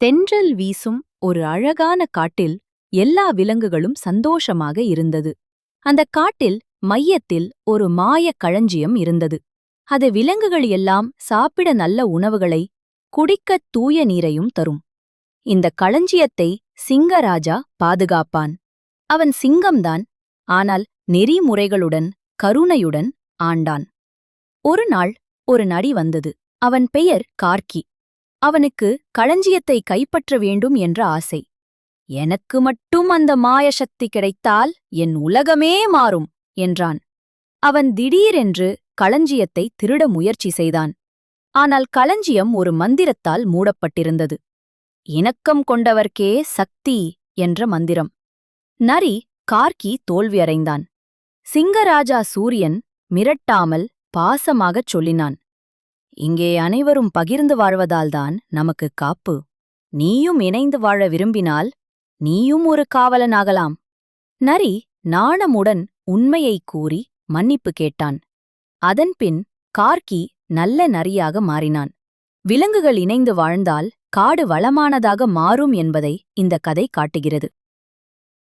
தென்றல் வீசும் ஒரு அழகான காட்டில் எல்லா விலங்குகளும் சந்தோஷமாக இருந்தது. அந்த காட்டில் மையத்தில் ஒரு மாயக் களஞ்சியம் இருந்தது. அது விலங்குகள் எல்லாம் சாப்பிட நல்ல உணவுகளை குடிக்கத் தூய நீரையும் தரும். இந்த களஞ்சியத்தை சிங்கராஜா பாதுகாப்பான். அவன் சிங்கம்தான் ஆனால் நெறிமுறைகளுடன் கருணையுடன் ஆண்டான். ஒரு நாள் ஒரு நடி வந்தது. அவன் பெயர் கார்க்கி. அவனுக்கு களஞ்சியத்தை கைப்பற்ற வேண்டும் என்ற ஆசை. எனக்கு மட்டும் அந்த மாயசக்தி கிடைத்தால் என் உலகமே மாறும் என்றான். அவன் திடீரென்று களஞ்சியத்தை திருட முயற்சி செய்தான். ஆனால் களஞ்சியம் ஒரு மந்திரத்தால் மூடப்பட்டிருந்தது. இணக்கம் கொண்டவர்க்கே சக்தி என்ற மந்திரம். நரி கார்கி தோல்வியடைந்தான். சிங்கராஜா சூரியன் மிரட்டாமல் பாசமாகச் சொல்லினான். இங்கே அனைவரும் பகிர்ந்து வாழ்வதால்தான் நமக்கு காப்பு. நீயும் இணைந்து வாழ விரும்பினால் நீயும் ஒரு காவலனாகலாம். நரி நாணமுடன் உண்மையைக் கூறி மன்னிப்பு கேட்டான். அதன்பின் கார்க்கி நல்ல நரியாக மாறினான். விலங்குகள் இணைந்து வாழ்ந்தால் காடு வளமானதாக மாறும் என்பதை இந்த கதை காட்டுகிறது.